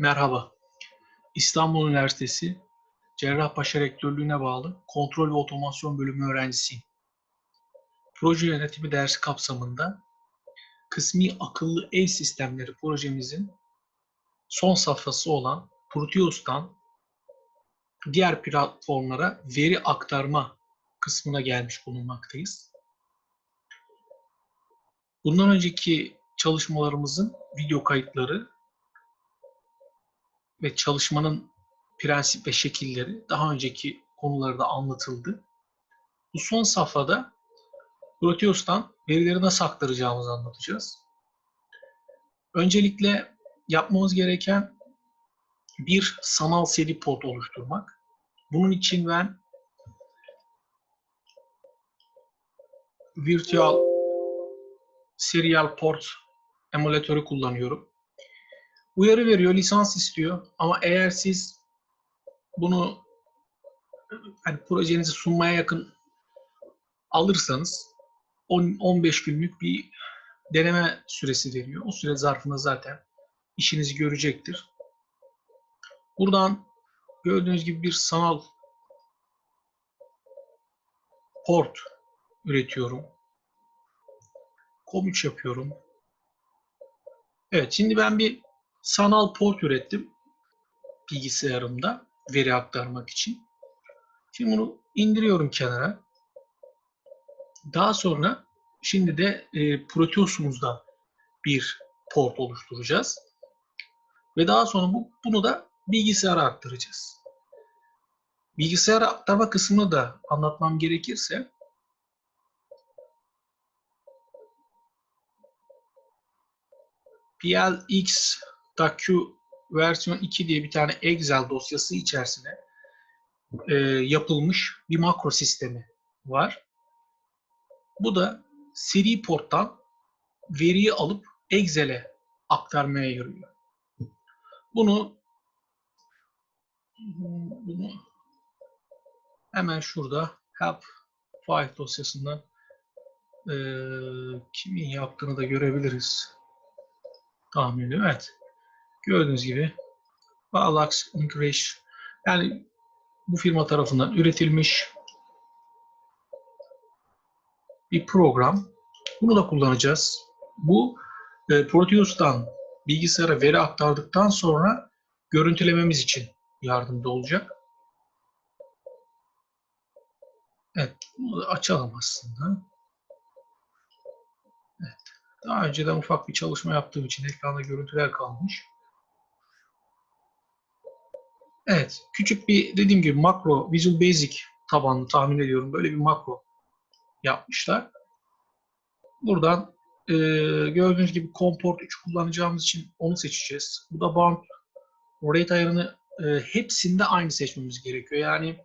Merhaba. İstanbul Üniversitesi Cerrahpaşa Rektörlüğü'ne bağlı Kontrol ve Otomasyon Bölümü öğrencisiyim. Proje yönetimi dersi kapsamında kısmi akıllı ev sistemleri projemizin son safhası olan Proteus'tan diğer platformlara veri aktarma kısmına gelmiş bulunmaktayız. Bundan önceki çalışmalarımızın video kayıtları ve çalışmanın prensip ve şekilleri daha önceki konularda anlatıldı. Bu son safhada Proteus'tan verileri nasıl aktaracağımızı anlatacağız. Öncelikle yapmamız gereken bir sanal seri port oluşturmak. Bunun için ben Virtual Serial Port emülatörü kullanıyorum. Uyarı veriyor, lisans istiyor ama eğer siz bunu hani projenizi sunmaya yakın alırsanız 10-15 günlük bir deneme süresi veriyor. O süre zarfında zaten işinizi görecektir. Buradan gördüğünüz gibi bir sanal port üretiyorum. COM3 yapıyorum. Evet, şimdi ben bir sanal port ürettim bilgisayarımda veri aktarmak için. Şimdi bunu indiriyorum kenara. Daha sonra şimdi de e, Proteus'umuzda bir port oluşturacağız. Ve daha sonra bu, bunu da bilgisayara aktaracağız. Bilgisayara aktarma kısmını da anlatmam gerekirse PLX.Q versiyon 2 diye bir tane Excel dosyası içerisine e, yapılmış bir makro sistemi var. Bu da seri porttan veriyi alıp Excel'e aktarmaya yarıyor. Bunu bunu hemen şurada help file dosyasından e, kimin yaptığını da görebiliriz. Tahmin ediyorum. Evet. Gördüğünüz gibi Balax Increase yani bu firma tarafından üretilmiş bir program. Bunu da kullanacağız. Bu e, Proteus'tan bilgisayara veri aktardıktan sonra görüntülememiz için yardımcı olacak. Evet, bunu da açalım aslında. Evet. Daha önceden ufak bir çalışma yaptığım için ekranda görüntüler kalmış. Evet, küçük bir dediğim gibi makro, Visual Basic tabanlı tahmin ediyorum. Böyle bir makro yapmışlar. Buradan e, gördüğünüz gibi Comport 3 kullanacağımız için onu seçeceğiz. Bu da bound rate ayarını e, hepsinde aynı seçmemiz gerekiyor. Yani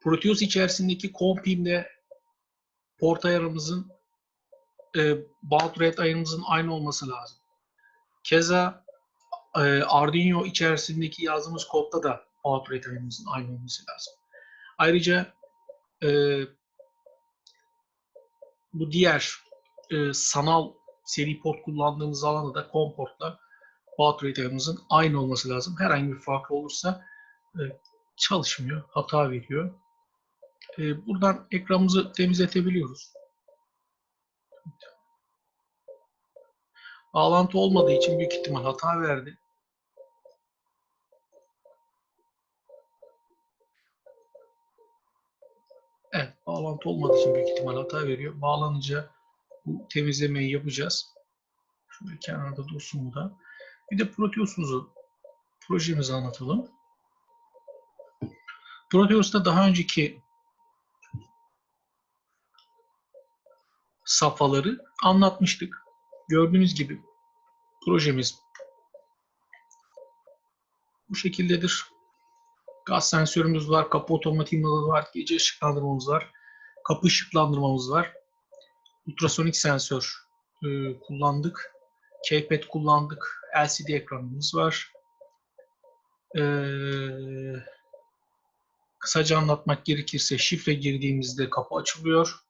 Proteus içerisindeki comp'imde port ayarımızın e, baud rate ayarımızın aynı olması lazım. Keza e, Arduino içerisindeki yazdığımız kodda da rate ayarımızın aynı olması lazım. Ayrıca e, bu diğer e, sanal seri port kullandığımız alanda da COM portla baud aynı olması lazım. Herhangi bir farklı olursa e, çalışmıyor, hata veriyor. E, buradan ekranımızı temizletebiliyoruz. Bağlantı olmadığı için büyük ihtimal hata verdi. Evet, bağlantı olmadığı için büyük ihtimal hata veriyor. Bağlanınca bu temizlemeyi yapacağız. Şöyle kenarda dursun bu da. Bir de Proteus'umuzu, projemizi anlatalım. Proteus'ta daha önceki safhaları anlatmıştık. Gördüğünüz gibi projemiz bu şekildedir. Gaz sensörümüz var, kapı otomatiğimiz var, gece ışıklandırmamız var, kapı ışıklandırmamız var. Ultrasonik sensör e, kullandık. Keypad kullandık. LCD ekranımız var. E, kısaca anlatmak gerekirse şifre girdiğimizde kapı açılıyor.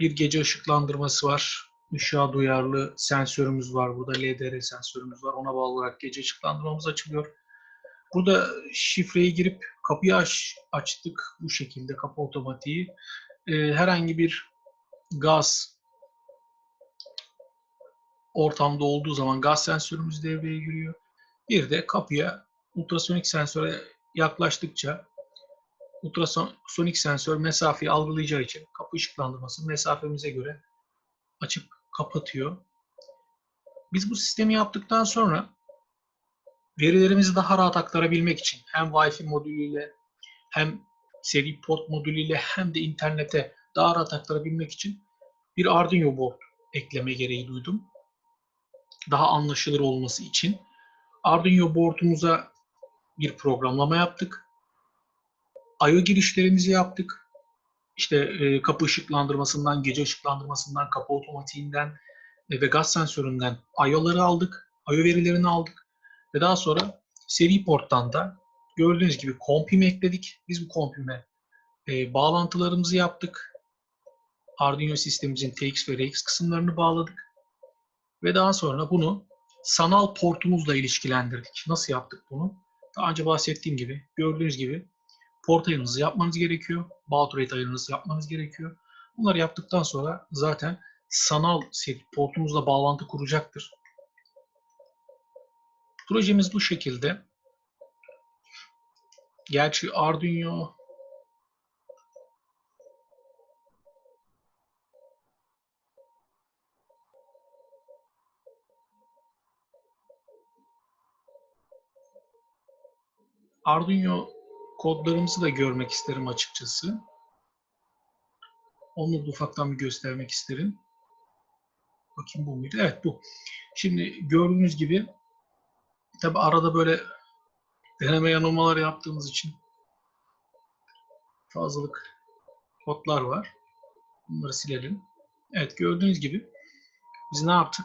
Bir gece ışıklandırması var. ışığa duyarlı sensörümüz var. Burada LDR sensörümüz var. Ona bağlı olarak gece ışıklandırmamız açılıyor. Burada şifreyi girip kapıyı aç, açtık bu şekilde kapı otomatiği. Ee, herhangi bir gaz ortamda olduğu zaman gaz sensörümüz devreye giriyor. Bir de kapıya ultrasonik sensöre yaklaştıkça ultrasonik sensör mesafeyi algılayacağı için kapı ışıklandırması mesafemize göre açıp kapatıyor. Biz bu sistemi yaptıktan sonra verilerimizi daha rahat aktarabilmek için hem Wi-Fi modülüyle hem seri port modülüyle hem de internete daha rahat aktarabilmek için bir Arduino board ekleme gereği duydum. Daha anlaşılır olması için. Arduino board'umuza bir programlama yaptık. I.O. girişlerimizi yaptık. İşte e, kapı ışıklandırmasından, gece ışıklandırmasından, kapı otomatiğinden e, ve gaz sensöründen I.O.'ları aldık. I.O. verilerini aldık. Ve daha sonra seri porttan da gördüğünüz gibi kompim ekledik. Biz bu kompime e, bağlantılarımızı yaptık. Arduino sistemimizin TX ve RX kısımlarını bağladık. Ve daha sonra bunu sanal portumuzla ilişkilendirdik. Nasıl yaptık bunu? Daha önce bahsettiğim gibi, gördüğünüz gibi port ayarınızı yapmanız gerekiyor. Baud rate ayarınızı yapmanız gerekiyor. Bunları yaptıktan sonra zaten sanal portumuzla bağlantı kuracaktır. Projemiz bu şekilde. Gerçi Arduino Arduino kodlarımızı da görmek isterim açıkçası. Onu da ufaktan bir göstermek isterim. Bakayım bu muydu? Evet bu. Şimdi gördüğünüz gibi tabi arada böyle deneme yanılmalar yaptığımız için fazlalık kodlar var. Bunları silelim. Evet gördüğünüz gibi biz ne yaptık?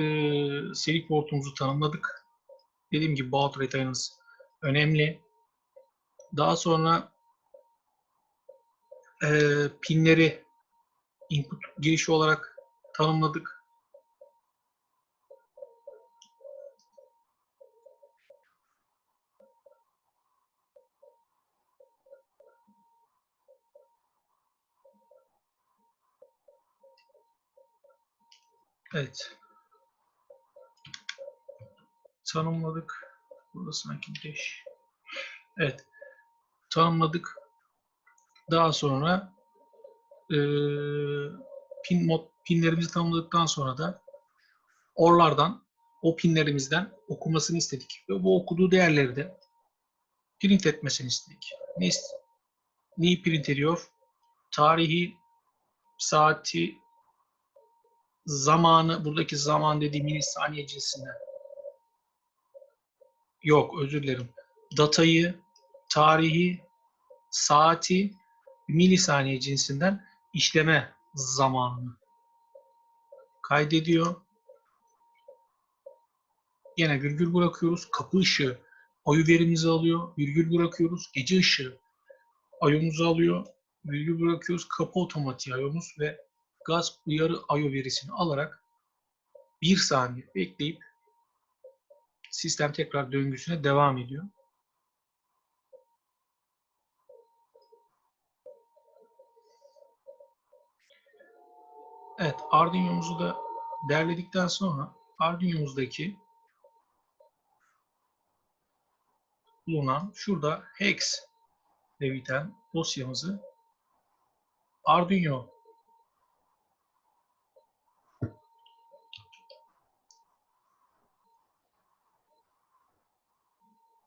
Ee, seri portumuzu tanımladık. Dediğim gibi baud ayarınız önemli. Daha sonra e, pinleri input girişi olarak tanımladık. Evet. Tanımladık. Burada sanki bir Evet. Tanımladık. Daha sonra e, pin mod pinlerimizi tanımladıktan sonra da orlardan o pinlerimizden okumasını istedik. Ve bu okuduğu değerleri de print etmesini istedik. Ne neyi print ediyor? Tarihi, saati, zamanı, buradaki zaman dediğim milisaniye cinsinden. Yok, özür dilerim. Datayı, tarihi, saati, milisaniye cinsinden işleme zamanını kaydediyor. Yine virgül bırakıyoruz. Kapı ışığı ayu verimizi alıyor. Virgül bırakıyoruz. Gece ışığı ayumuzu alıyor. Virgül bırakıyoruz. Kapı otomatiği ayomuz ve gaz uyarı ayo verisini alarak bir saniye bekleyip sistem tekrar döngüsüne devam ediyor. Evet, Arduino'muzu da derledikten sonra Arduino'muzdaki bulunan şurada hex ve biten dosyamızı Arduino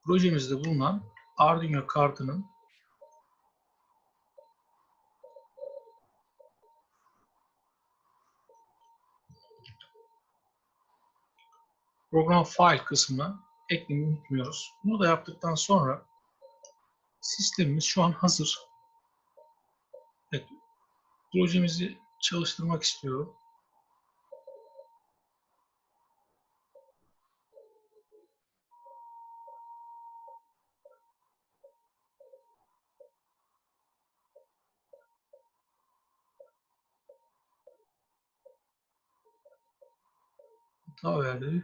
projemizde bulunan Arduino kartının program file kısmına eklemeyi unutmuyoruz. Bunu da yaptıktan sonra sistemimiz şu an hazır. Evet, projemizi çalıştırmak istiyorum. Hata verdi.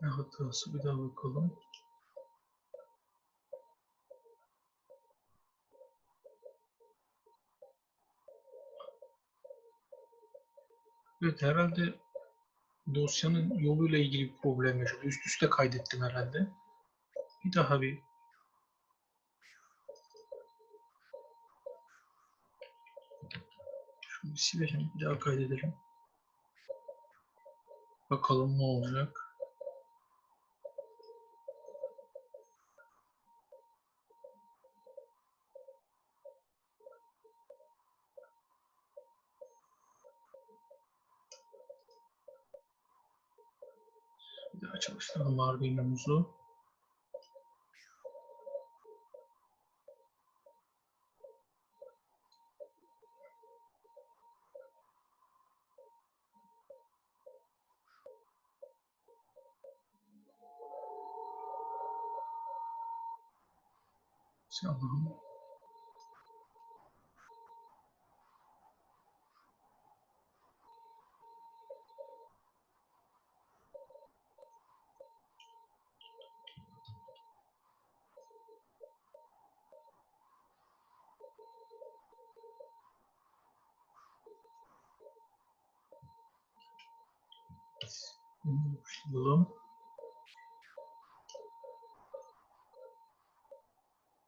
Ne hatası bir daha bakalım. Evet herhalde dosyanın yoluyla ilgili bir problem yaşadı. Üst üste kaydettim herhalde. Bir daha bir şunu silelim. Bir daha kaydedelim. Bakalım ne olacak. Bir daha çalıştıralım Arduino'muzu. Tamam. Bunu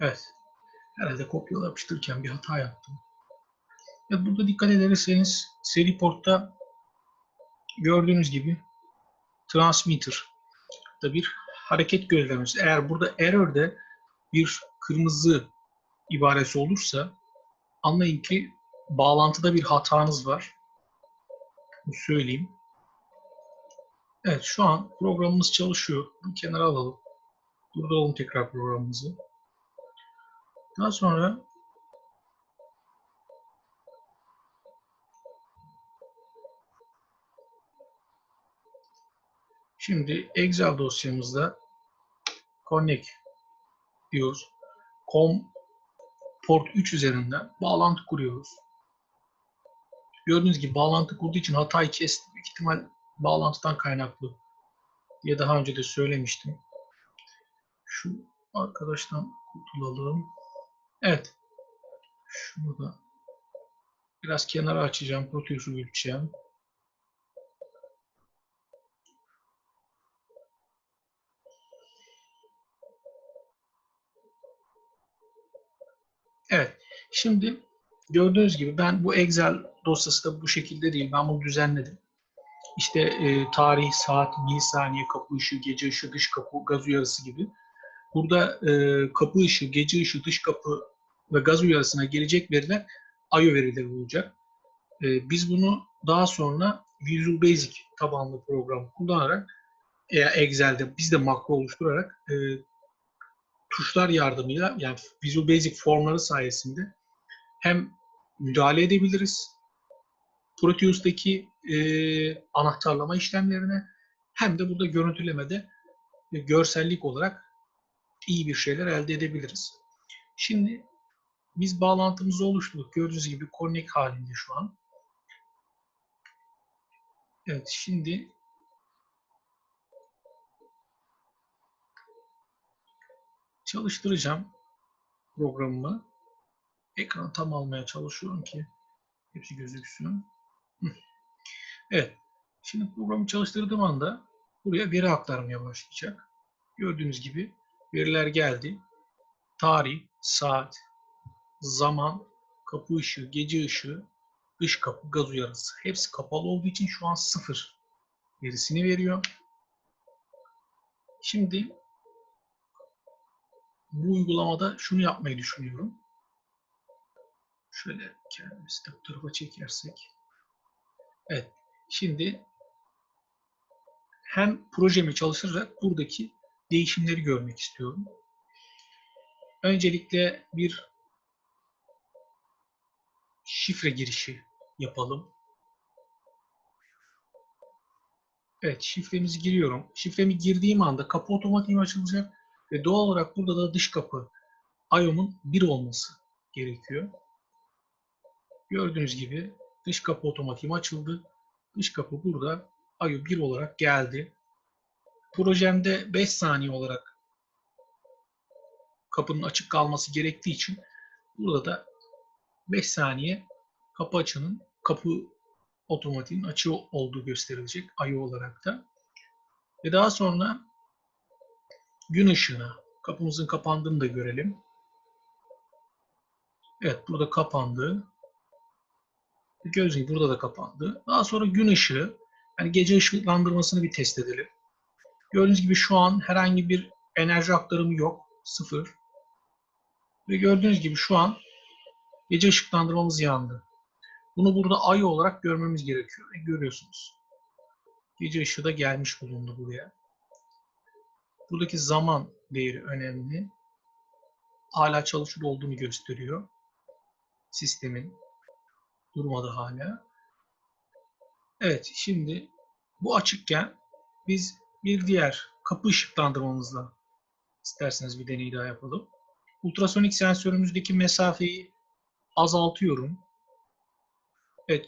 Evet. Herhalde kopyala yapıştırırken bir hata yaptım. Ve burada dikkat ederseniz seri portta gördüğünüz gibi transmitter da bir hareket gözlemimiz. Eğer burada error'de bir kırmızı ibaresi olursa anlayın ki bağlantıda bir hatanız var. Bunu söyleyeyim. Evet şu an programımız çalışıyor. Bunu kenara alalım. Durduralım tekrar programımızı. Daha sonra şimdi Excel dosyamızda connect diyoruz. Com port 3 üzerinden bağlantı kuruyoruz. Gördüğünüz gibi bağlantı kurduğu için hatayı kesti. Büyük ihtimal bağlantıdan kaynaklı diye daha önce de söylemiştim. Şu arkadaştan kurtulalım. Evet. Şunu da biraz kenara açacağım. Proteus'u büyüteceğim. Evet. Şimdi gördüğünüz gibi ben bu Excel dosyası da bu şekilde değil. Ben bunu düzenledim. İşte e, tarih, saat, milisaniye, kapı ışığı, gece ışığı, dış kapı, gaz uyarısı gibi. Burada e, kapı ışığı, gece ışığı, dış kapı ve gaz uyarısına gelecek veriler I.O. verileri olacak. E, biz bunu daha sonra Visual Basic tabanlı program kullanarak eğer Excel'de biz de makro oluşturarak e, tuşlar yardımıyla yani Visual Basic formları sayesinde hem müdahale edebiliriz Proteus'taki e, anahtarlama işlemlerine hem de burada görüntülemede e, görsellik olarak iyi bir şeyler elde edebiliriz. Şimdi biz bağlantımızı oluşturduk. Gördüğünüz gibi connect halinde şu an. Evet şimdi çalıştıracağım programımı. Ekranı tam almaya çalışıyorum ki hepsi gözüksün. Evet. Şimdi programı çalıştırdığım anda buraya veri aktarmaya başlayacak. Gördüğünüz gibi veriler geldi. Tarih, saat, zaman, kapı ışığı, gece ışığı, dış kapı, gaz uyarısı. Hepsi kapalı olduğu için şu an sıfır verisini veriyor. Şimdi bu uygulamada şunu yapmayı düşünüyorum. Şöyle kendimizi de bu tarafa çekersek. Evet. Şimdi hem projemi çalıştırarak buradaki değişimleri görmek istiyorum. Öncelikle bir şifre girişi yapalım. Evet, şifremizi giriyorum. Şifremi girdiğim anda kapı otomatik açılacak. Ve doğal olarak burada da dış kapı IO'nun 1 olması gerekiyor. Gördüğünüz gibi dış kapı otomatiğim açıldı. Dış kapı burada IO 1 olarak geldi. Projemde 5 saniye olarak kapının açık kalması gerektiği için burada da 5 saniye kapı açının kapı otomatiğin açığı olduğu gösterilecek IO olarak da. Ve daha sonra gün ışığına kapımızın kapandığını da görelim. Evet burada kapandı. Gibi burada da kapandı. Daha sonra gün ışığı yani gece ışıklandırmasını bir test edelim. Gördüğünüz gibi şu an herhangi bir enerji aktarımı yok. Sıfır. Ve gördüğünüz gibi şu an gece ışıklandırmamız yandı. Bunu burada ay olarak görmemiz gerekiyor. E, görüyorsunuz. Gece ışığı da gelmiş bulundu buraya. Buradaki zaman değeri önemli. Hala çalışır olduğunu gösteriyor. Sistemin durmadı hala. Evet şimdi bu açıkken biz bir diğer kapı ışıklandırmamızla isterseniz bir deney daha yapalım. Ultrasonik sensörümüzdeki mesafeyi azaltıyorum. Evet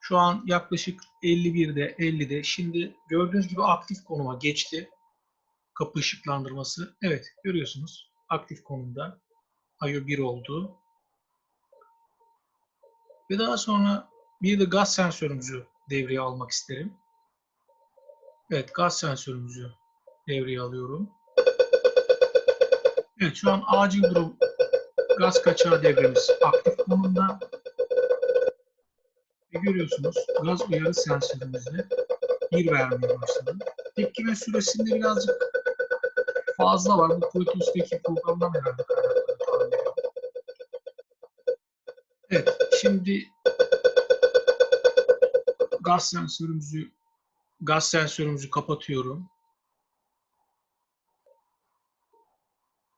şu an yaklaşık 51'de 50'de. Şimdi gördüğünüz gibi aktif konuma geçti. Kapı ışıklandırması. Evet görüyorsunuz aktif konumda. IO 1 oldu. Ve daha sonra bir de gaz sensörümüzü devreye almak isterim. Evet gaz sensörümüzü devreye alıyorum. Evet şu an acil durum gaz kaçağı devremiz aktif konumda. Ve görüyorsunuz gaz uyarı sensörümüzde bir vermeye başladı. Tepkime süresinde birazcık fazla var. Bu Proteus'taki programdan herhalde kaynaklı. Evet, şimdi gaz sensörümüzü gaz sensörümüzü kapatıyorum.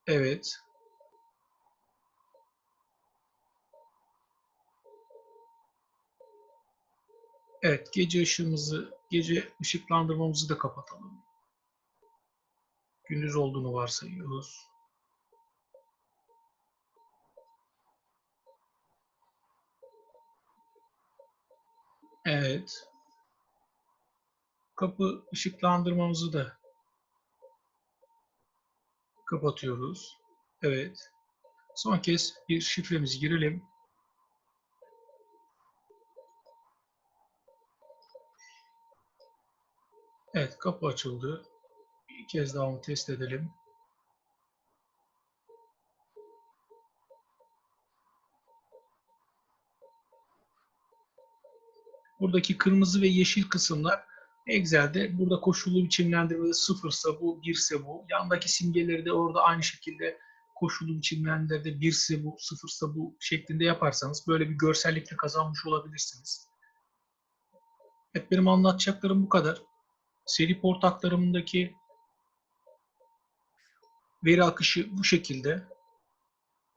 Evet. Evet, gece ışığımızı, gece ışıklandırmamızı da kapatalım. Gündüz olduğunu varsayıyoruz. Evet. Kapı ışıklandırmamızı da kapatıyoruz. Evet. Son kez bir şifremizi girelim. Evet, kapı açıldı. Bir kez daha onu test edelim. Buradaki kırmızı ve yeşil kısımlar Excel'de burada koşullu biçimlendirmede sıfırsa bu, birse bu. Yandaki simgeleri de orada aynı şekilde koşullu biçimlendirmede birse bu, sıfırsa bu şeklinde yaparsanız böyle bir görsellikle kazanmış olabilirsiniz. Evet benim anlatacaklarım bu kadar. Seri port aktarımındaki veri akışı bu şekilde.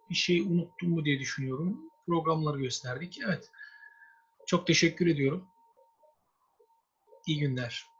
Bir şey unuttum mu diye düşünüyorum. Programları gösterdik. Evet. Çok teşekkür ediyorum. İyi günler.